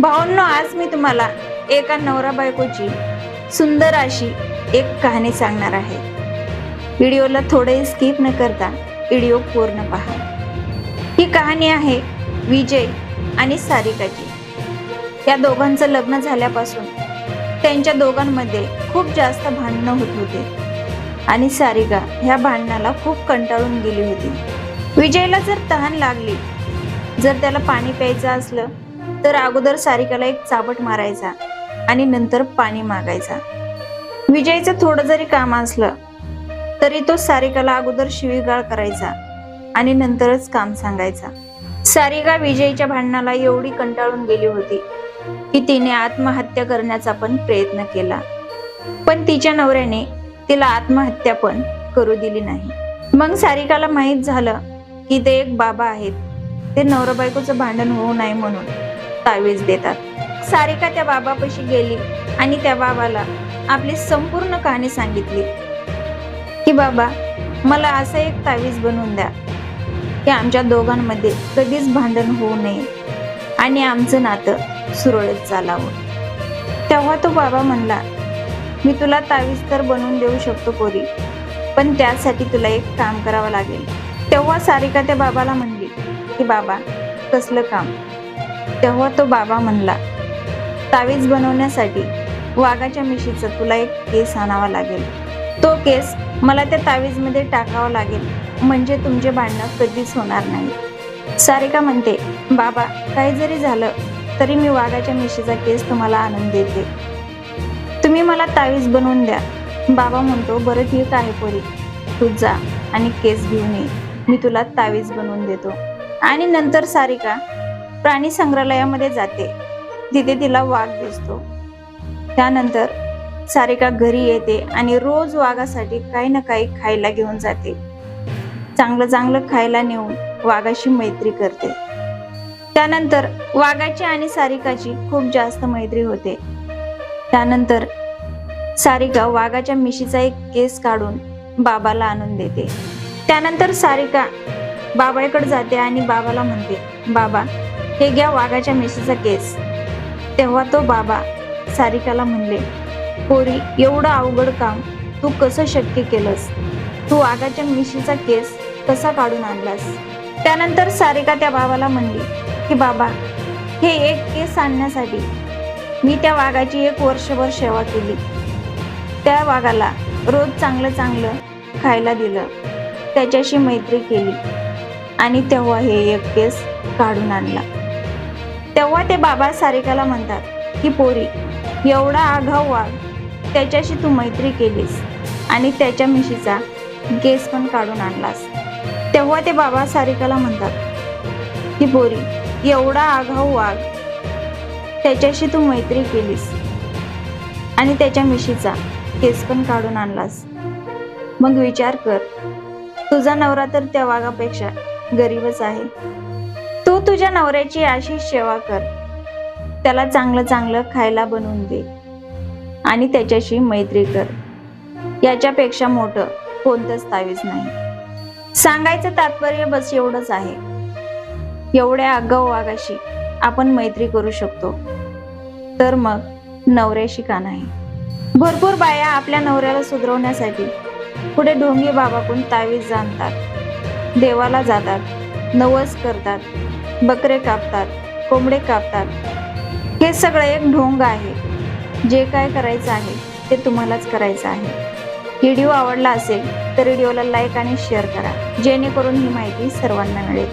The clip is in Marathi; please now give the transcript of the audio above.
भावांनो आज मी तुम्हाला एका नवरा बायकोची सुंदर अशी एक कहाणी सांगणार आहे. व्हिडिओला थोडे स्किप न करता व्हिडिओ पूर्ण पहा. ही कहाणी आहे विजय आणि सारिकाची. या दोघांचं लग्न झाल्यापासून त्यांच्या दोघांमध्ये खूप जास्त भांडणं होत होते आणि सारिका ह्या भांडणाला खूप कंटाळून गेली होती. विजयला जर तहान लागली जर त्याला पाणी प्यायचं असलं तर अगोदर सारिकाला एक चाबट मारायचा आणि नंतर पाणी मागायचा. विजयचं थोडं जरी काम असलं तरी तो सारिकाला अगोदर शिवीगाळ करायचा आणि नंतरच काम सांगायचा. सारिका विजयच्या भांडणाला एवढी कंटाळून गेली होती की तिने आत्महत्या करण्याचा पण प्रयत्न केला. पण तिच्या नवऱ्याने तिला आत्महत्या पण करू दिली नाही. मग सारिकाला माहीत झालं की ते एक बाबा आहेत. ते नवरा बायकोचं भांडण होऊ नये म्हणून तावीज देतात. सारिका त्या बाबापाशी गेली आणि त्या बाबाला आपली संपूर्ण कहाणी सांगितली. की बाबा मला असं एक तावीज बनवून द्या की आमच्या दोघांमध्ये कधीच भांडण होऊ नये आणि आमचं नातं सुरळीत चालावं. तेव्हा तो बाबा म्हणला मी तुला तावीज तर बनवून देऊ शकतो पोरी पण त्यासाठी तुला एक काम करावं लागेल. तेव्हा सारिका त्या बाबाला म्हणली की बाबा कसलं काम तेव्हा तो बाबा म्हणला तावीज बनवण्यासाठी वाघाच्या मिशीचा तुला एक केस आणावा लागेल. तो केस मला त्या तावीजमध्ये टाकावा लागेल. म्हणजे तुमचे भांडणं कधीच होणार नाही. सारिका म्हणते बाबा काही जरी झालं तरी मी वाघाच्या मिशीचा केस तुम्हाला आणून देते. तुम्ही मला तावीज बनवून द्या. बाबा म्हणतो बरं ठीक आहे पोरी. तू जा आणि केस घेऊन ये. मी तुला तावीज बनवून देतो. आणि नंतर सारिका प्राणी संग्रहालयामध्ये जाते. तिथे तिला वाघ दिसतो. त्यानंतर सारिका घरी येते आणि रोज वाघासाठी काही ना काही खायला घेऊन जाते. चांगलं चांगलं खायला नेऊन वाघाशी मैत्री करते. त्यानंतर वाघाची आणि सारिकाची खूप जास्त मैत्री होते. त्यानंतर सारिका वाघाच्या मिशीचा एक केस काढून बाबाला आणून देते. त्यानंतर सारिका बाबाकडे जाते आणि बाबाला म्हणते बाबा हे घ्या वाघाच्या मिशीचा केस. तेव्हा तो बाबा सारिकाला म्हणले पोरी एवढं अवघड काम तू कसं शक्य केलंस? तू वाघाच्या मिशीचा केस कसा काढून आणलास? त्यानंतर सारिका त्या बाबाला म्हणली की बाबा हे एक केस आणण्यासाठी मी त्या वाघाची एक वर्षभर सेवा केली. त्या वाघाला रोज चांगलं चांगलं खायला दिलं. त्याच्याशी मैत्री केली आणि तेव्हा हे एक केस काढून आणला. तेव्हा ते बाबा सारिकाला म्हणतात की पोरी एवढा आघाव वाघ त्याच्याशी तू मैत्री केलीस आणि त्याच्या मिशीचा केस पण काढून आणलास. तेव्हा ते बाबा सारिकाला म्हणतात की पोरी एवढा आघाव वाघ त्याच्याशी तू मैत्री केलीस आणि त्याच्या मिशीचा केस पण काढून आणलास. मग विचार कर तुझा नवरा तर त्या वाघापेक्षा गरीबच आहे. तू तुझ्या नवऱ्याची अशी सेवा कर. त्याला चांगलं चांगलं खायला बनवून दे. आणि त्याच्याशी मैत्री कर. याच्यापेक्षा मोठं कोणतंच तावीज नाही. सांगायचं तात्पर्य बस एवढंच आहे. एवढ्या आगाऊ वागाशी आपण मैत्री करू शकतो. तर मग नवऱ्याशी का नाही? भरपूर बाया आपल्या नवऱ्याला सुधरवण्यासाठी पुढे ढोंगी बाबाकडून तावीज जाणतात. देवाला जातात. नवस करतात. बकरे कापतात कोंबडे कापतात. हे सगळं एक ढोंग आहे. जे काय करायचं आहे ते तुम्हालाच करायचं आहे. व्हिडिओ आवडला असेल तर व्हिडिओला लाईक आणि शेअर करा. जेणेकरून ही माहिती सर्वांना मिळेल.